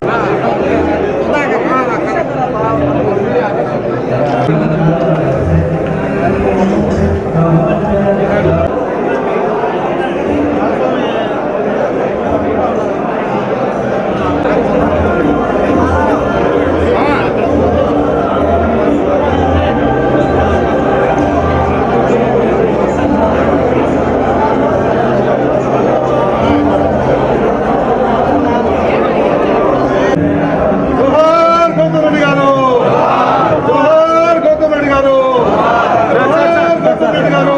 那，然后我再给，గారు.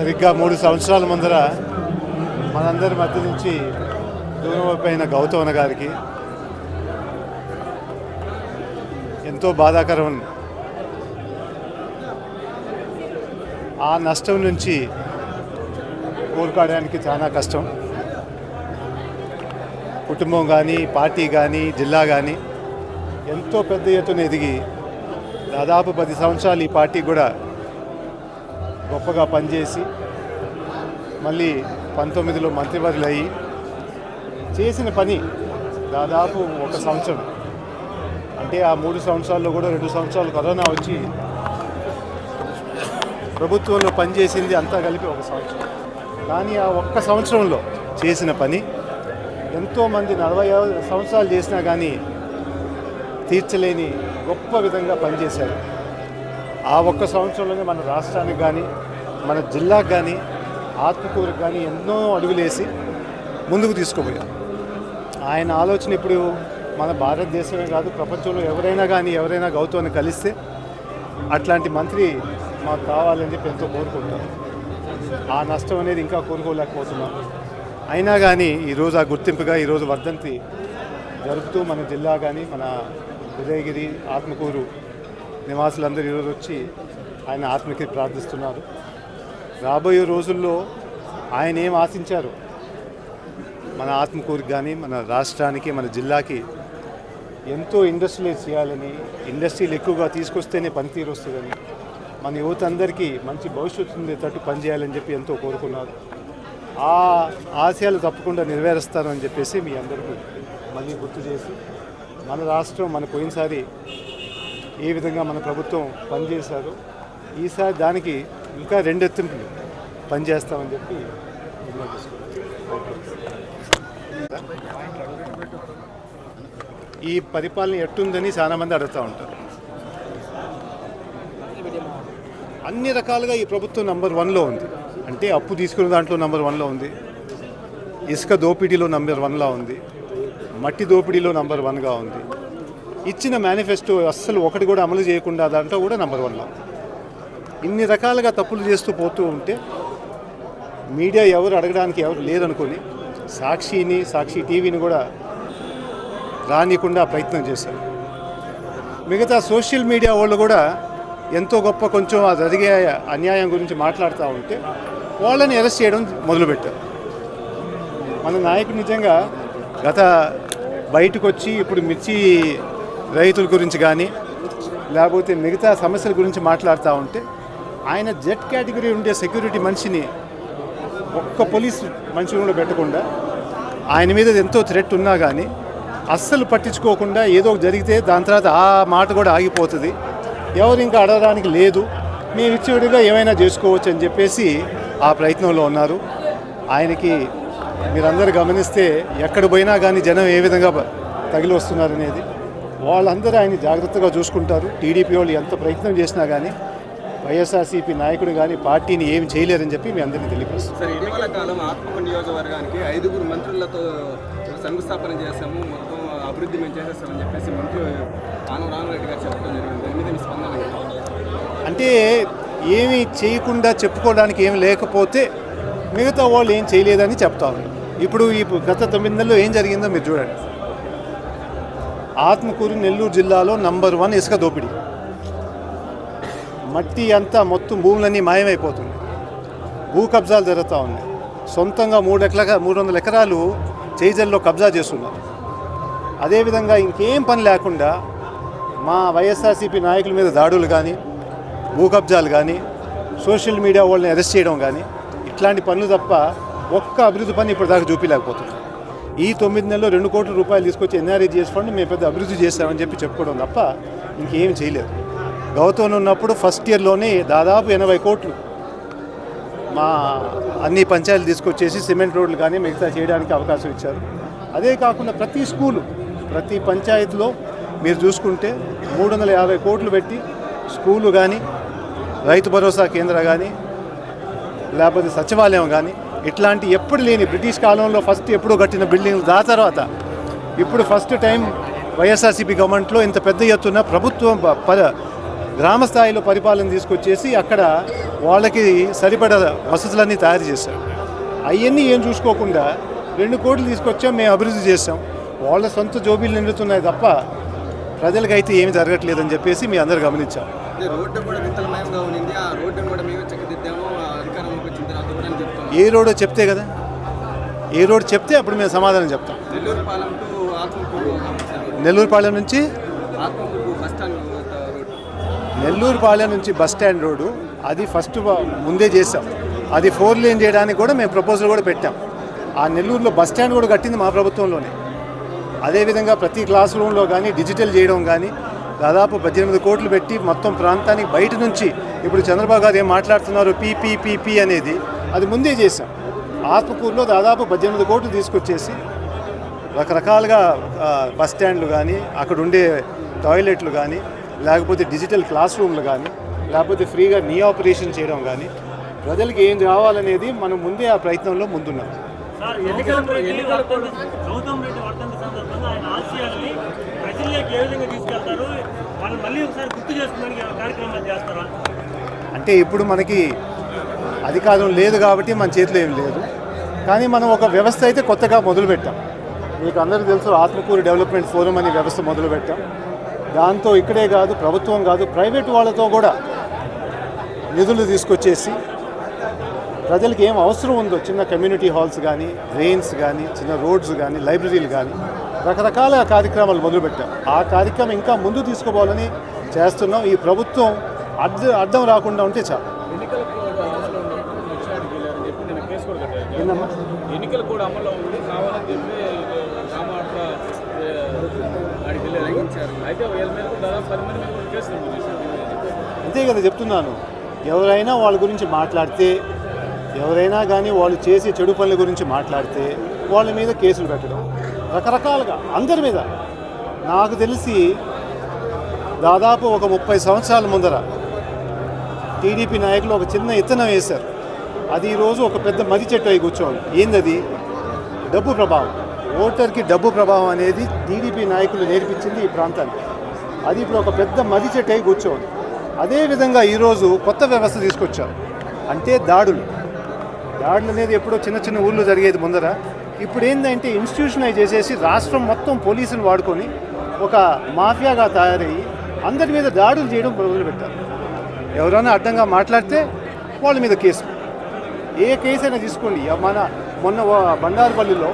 సరిగ్గా మూడు సంవత్సరాల ముందర మనందరి మధ్య నుంచి దూరం అయిపోయిన గౌతమన గారికి ఎంతో బాధాకరం. ఆ నష్టం నుంచి కోలుకోవడానికి చాలా కష్టం. కుటుంబం కానీ పార్టీ కానీ జిల్లా కానీ ఎంతో పెద్ద ఎత్తున ఎదిగి దాదాపు పది సంవత్సరాలు ఈ పార్టీ కూడా గొప్పగా పనిచేసి మళ్ళీ పంతొమ్మిదిలో మంత్రివర్యులు అయ్యి చేసిన పని దాదాపు ఒక సంవత్సరం. అంటే ఆ మూడు సంవత్సరాల్లో కూడా రెండు సంవత్సరాలు కరోనా వచ్చి ప్రభుత్వంలో పనిచేసింది అంతా కలిపి ఒక సంవత్సరం. కానీ ఆ ఒక్క సంవత్సరంలో చేసిన పని ఎంతోమంది నలభై సంవత్సరాలు చేసినా కానీ తీర్చలేని గొప్ప విధంగా పనిచేశారు. ఆ ఒక్క సంవత్సరంలోనే మన రాష్ట్రానికి కానీ మన జిల్లాకు కానీ ఆత్మకూరుకు కానీ ఎన్నో అడుగులేసి ముందుకు తీసుకుపోయారు ఆయన ఆలోచన ఇప్పుడు మన భారతదేశమే కాదు ప్రపంచంలో ఎవరైనా కానీ ఎవరైనా గౌతమ్ని కలిస్తే అట్లాంటి మంత్రి మాకు కావాలని చెప్పి ఎంతో కోరుకుంటాం. ఆ నష్టం అనేది ఇంకా కోరుకోలేకపోతున్నాం అయినా కానీ ఈరోజు ఆ గుర్తింపుగా ఈరోజు వర్ధంతి జరుపుతూ మన జిల్లా కానీ మన ఉదయగిరి ఆత్మకూరు నివాసులందరూ ఈరోజు వచ్చి ఆయన ఆత్మకి ప్రార్థిస్తున్నారు. రాబోయే రోజుల్లో ఆయన ఏం ఆశించారు? మన ఆత్మకూరికి కానీ మన రాష్ట్రానికి మన జిల్లాకి ఎంతో ఇండస్ట్రీలు చేయాలని ఇండస్ట్రీలు ఎక్కువగా తీసుకొస్తేనే పనితీరు వస్తుందని మన యువత అందరికీ మంచి భవిష్యత్తు ఉండేటట్టు పనిచేయాలని చెప్పి ఎంతో కోరుకున్నారు. ఆ ఆశయాలు తప్పకుండా నెరవేరుస్తారని చెప్పేసి మీ అందరికీ మళ్ళీ గుర్తు చేసి మన రాష్ట్రం మన పోయినసారి ఏ విధంగా మన ప్రభుత్వం పనిచేశారు ఈసారి దానికి ఇంకా రెండెత్తింపులు పనిచేస్తామని చెప్పి ఈ పరిపాలన ఎట్టుందని చాలామంది అడుగుతూ ఉంటారు. అన్ని రకాలుగా ఈ ప్రభుత్వం నంబర్ వన్లో ఉంది. అంటే అప్పు తీసుకున్న దాంట్లో నంబర్ వన్లో ఉంది. ఇసుక దోపిడీలో నంబర్ వన్లా ఉంది. మట్టి దోపిడీలో నంబర్ వన్గా ఉంది. ఇచ్చిన మేనిఫెస్టో అస్సలు ఒకటి కూడా అమలు చేయకుండా దాంట్లో కూడా నంబర్ వన్లో ఇన్ని రకాలుగా తప్పులు చేస్తూ పోతూ ఉంటే మీడియా ఎవరు అడగడానికి ఎవరు లేదనుకొని సాక్షిని సాక్షి టీవీని కూడా రానికుండా ప్రయత్నం చేశారు. మిగతా సోషల్ మీడియా వాళ్ళు కూడా ఎంతో గొప్ప కొంచెం ఆ జరిగే అన్యాయం గురించి మాట్లాడుతూ ఉంటే వాళ్ళని అరెస్ట్ చేయడం మొదలుపెట్టారు. మన నాయకుడు నిజంగా గత బయటకు వచ్చి ఇప్పుడు మిర్చి రైతుల గురించి కానీ లేకపోతే మిగతా సమస్యల గురించి మాట్లాడుతూ ఉంటే ఆయన జెడ్ కేటగిరీ ఉండే సెక్యూరిటీ మనిషిని ఒక్క పోలీస్ మనిషి కూడా పెట్టకుండా ఆయన మీద ఎంతో థ్రెట్ ఉన్నా కానీ అస్సలు పట్టించుకోకుండా ఏదో జరిగితే దాని తర్వాత ఆ మాట కూడా ఆగిపోతుంది. ఎవరు ఇంకా అడగడానికి లేదు. మేము ఇచ్చేవిడిగా ఏమైనా చేసుకోవచ్చు అని చెప్పేసి ఆ ప్రయత్నంలో ఉన్నారు. ఆయనకి మీరందరూ గమనిస్తే ఎక్కడ పోయినా కానీ జనం ఏ విధంగా తగిలి వస్తున్నారు అనేది. వాళ్ళందరూ ఆయన జాగ్రత్తగా చూసుకుంటారు. టీడీపీ వాళ్ళు ఎంత ప్రయత్నం చేసినా కానీ వైఎస్ఆర్సీపీ నాయకుడు కానీ పార్టీని ఏమి చేయలేరని చెప్పి మీ అందరినీ తెలియపరుస్తాం. కాలం నియోజకవర్గానికి ఐదుగురు మంత్రులతో శంకుస్థాపన చేశాము. మొత్తం అభివృద్ధి మేము చేసేస్తామని చెప్పేసి మంత్రి గారు చెప్పడం జరిగింది. స్పందన? అంటే ఏమీ చేయకుండా చెప్పుకోవడానికి ఏమి లేకపోతే మిగతా వాళ్ళు ఏం చేయలేదని చెప్తారు. ఇప్పుడు ఈ గత తొమ్మిది నెలల్లో ఏం జరిగిందో మీరు చూడండి. ఆత్మకూరు నెల్లూరు జిల్లాలో నంబర్ వన్ ఇసుక దోపిడీ. మట్టి అంతా మొత్తం భూములన్నీ మాయమైపోతుంది భూ కబ్జాలు జరుగుతూ ఉన్నాయి. సొంతంగా మూడు ఎకరా మూడు వందల ఎకరాలు చేజల్లో కబ్జా చేస్తున్నారు. అదేవిధంగా ఇంకేం పని లేకుండా మా వైఎస్ఆర్సీపీ నాయకుల మీద దాడులు కానీ భూ కబ్జాలు కానీ సోషల్ మీడియా వాళ్ళని అరెస్ట్ చేయడం కానీ ఇట్లాంటి పనులు తప్ప ఒక్క అభివృద్ధి పని ఇప్పటిదాకా చూపించలేకపోతున్నాం. ఈ తొమ్మిది నెలలో రెండు కోట్ల రూపాయలు తీసుకొచ్చి ఎన్ఆర్ఏజిఎస్ ఫండ్ మేము పెద్ద అభివృద్ధి చేస్తామని చెప్పి చెప్పుకోవడం తప్ప ఇంకేం చేయలేదు. గౌతమ్ ఉన్నప్పుడు ఫస్ట్ ఇయర్లోనే దాదాపు ఎనభై కోట్లు మా అన్ని పంచాయతీలు తీసుకొచ్చేసి సిమెంట్ రోడ్లు కానీ మిగతా చేయడానికి అవకాశం ఇచ్చారు. అదే కాకుండా ప్రతి స్కూలు ప్రతి పంచాయతీలో మీరు చూసుకుంటే మూడు వందల యాభై కోట్లు పెట్టి స్కూలు కానీ రైతు భరోసా కేంద్ర కానీ లేకపోతే సచివాలయం కానీ ఇట్లాంటి ఎప్పుడు లేని బ్రిటిష్ కాలంలో ఫస్ట్ ఎప్పుడో కట్టిన బిల్డింగ్లు దా తర్వాత. ఇప్పుడు ఫస్ట్ టైం వైఎస్ఆర్సీపీ గవర్నమెంట్లో ఇంత పెద్ద ఎత్తున ప్రభుత్వం ప- గ్రామ స్థాయిలో పరిపాలన తీసుకొచ్చేసి అక్కడ వాళ్ళకి సరిపడ వసతులన్నీ తయారు చేశారు. అవన్నీ ఏం చూసుకోకుండా రెండు కోట్లు తీసుకొచ్చాం మేము అభివృద్ధి చేసాం వాళ్ళ సొంత జోబీలు నిండుతున్నాయి తప్ప ప్రజలకైతే ఏమి జరగట్లేదని చెప్పేసి మీ అందరు గమనించాం రోడ్డు కూడా విత్తలమయంగా ఆ రోడ్డును కూడా మేమే చక్కదిద్దాము ఆ అధికారంలోకి వచ్చిన తర్వాత కూడా అని చెప్తాం ఏ రోడో చెప్తే కదా? ఏ రోడ్ చెప్తే అప్పుడు మేము సమాధానం చెప్తాం. నెల్లూరుపాలెం నుంచి నెల్లూరుపాలెం నుంచి బస్ స్టాండ్ రోడ్డు. అది ఫస్ట్ ముందే చేసాం. అది ఫోర్ లేన్ చేయడానికి కూడా మేము ప్రపోజల్ కూడా పెట్టాం. ఆ నెల్లూరులో బస్ స్టాండ్ కూడా కట్టింది మా ప్రభుత్వంలోనే. అదేవిధంగా ప్రతి క్లాస్ రూమ్లో కానీ డిజిటల్ చేయడం కానీ దాదాపు పద్దెనిమిది కోట్లు పెట్టి మొత్తం ప్రాంతానికి బయట నుంచి ఇప్పుడు చంద్రబాబు గారు ఏం మాట్లాడుతున్నారు పీపీపీపీ అనేది అది ముందే చేసాం ఆత్మకూరులో దాదాపు పద్దెనిమిది కోట్లు తీసుకొచ్చేసి రకరకాలుగా బస్ స్టాండ్లు కానీ అక్కడ ఉండే టాయిలెట్లు కానీ లేకపోతే డిజిటల్ క్లాస్ రూమ్లు కానీ లేకపోతే ఫ్రీగా నీ ఆపరేషన్ చేయడం కానీ ప్రజలకు ఏం కావాలనేది మనం ముందే ఆ ప్రయత్నంలో ముందున్నాం. అంటే ఇప్పుడు మనకి అధికారం లేదు కాబట్టి మన చేతిలో ఏం లేదు. కానీ మనం ఒక వ్యవస్థ అయితే కొత్తగా మొదలుపెట్టాం. మీకు అందరికీ తెలుసు ఆత్మకూరు డెవలప్మెంట్ ఫోరం అనే వ్యవస్థ మొదలుపెట్టాం. దాంతో ఇక్కడే కాదు ప్రభుత్వం కాదు ప్రైవేట్ వాళ్ళతో కూడా నిధులు తీసుకొచ్చేసి ప్రజలకు ఏం అవసరం ఉందో చిన్న కమ్యూనిటీ హాల్స్ కానీ డ్రైన్స్ కానీ చిన్న రోడ్స్ కానీ లైబ్రరీలు కానీ రకరకాల కార్యక్రమాలు మొదలుపెట్టాం. ఆ కార్యక్రమం ఇంకా ముందు తీసుకోవాలని చేస్తున్నాం. ఈ ప్రభుత్వం అడ్డ అడ్డం రాకుండా ఉంటే చాలు ఎన్నికల కోడ్ అమల్లో ఉన్నప్పుడు ముఖ్యమంత్రికి వెళ్ళారని చెప్పి నేను కేసు కూడా కట్టాను ఏందమ్మా ఎన్నికలు కూడా అమల్లో ఉంది. కావాలని చెప్పి రామాట్ల ఆడికి వెళ్ళారు అయితే వీళ్ళ మీద దాదాపు పది మంది మీద కూడా కేసులు అంతే కదా చెప్తున్నాను. ఎవరైనా వాళ్ళ గురించి మాట్లాడితే ఎవరైనా కానీ వాళ్ళు చేసే చెడు పనుల గురించి మాట్లాడితే వాళ్ళ మీద కేసులు పెట్టడం. రకరకాలుగా అందరి మీద. నాకు తెలిసి దాదాపు ఒక ముప్పై సంవత్సరాల ముందర టీడీపీ నాయకులు ఒక చిన్న ఇత్తనం వేశారు. అది ఈరోజు ఒక పెద్ద మది చెట్టు అయి కూర్చోవాలి. ఏందది? డబ్బు ప్రభావం. ఓటర్కి డబ్బు ప్రభావం అనేది టీడీపీ నాయకులు నేర్పించింది ఈ ప్రాంతానికి. అది ఇప్పుడు ఒక పెద్ద మది చెట్టు అయి కూర్చోండి అదేవిధంగా ఈరోజు కొత్త వ్యవస్థ తీసుకొచ్చారు. అంటే దాడులు. దాడులు అనేది ఎప్పుడో చిన్న చిన్న ఊళ్ళో జరిగేది ముందర. ఇప్పుడు ఏంటంటే ఇన్స్టిట్యూషనైజ్ చేసేసి రాష్ట్రం మొత్తం పోలీసులు వాడుకొని ఒక మాఫియాగా తయారయ్యి అందరి మీద దాడులు చేయడం మొదలుపెట్టారు. ఎవరైనా అడ్డంగా మాట్లాడితే వాళ్ళ మీద కేసు. ఏ కేసు అయినా తీసుకోండి మన మొన్న బండారుపల్లిలో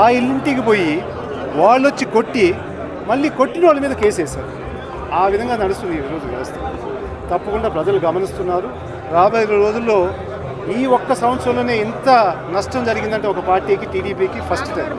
ఆ ఇంటికి పోయి వాళ్ళు వచ్చి కొట్టి మళ్ళీ కొట్టిన వాళ్ళ మీద కేసు వేశారు. ఆ విధంగా నడుస్తుంది ఈరోజు వ్యవస్థ. తప్పకుండా ప్రజలు గమనిస్తున్నారు. రాబోయే రోజుల్లో ఈ ఒక్క సంవత్సరంలోనే ఇంత నష్టం జరిగిందంటే ఒక పార్టీకి టీడీపీకి ఫస్ట్ టైం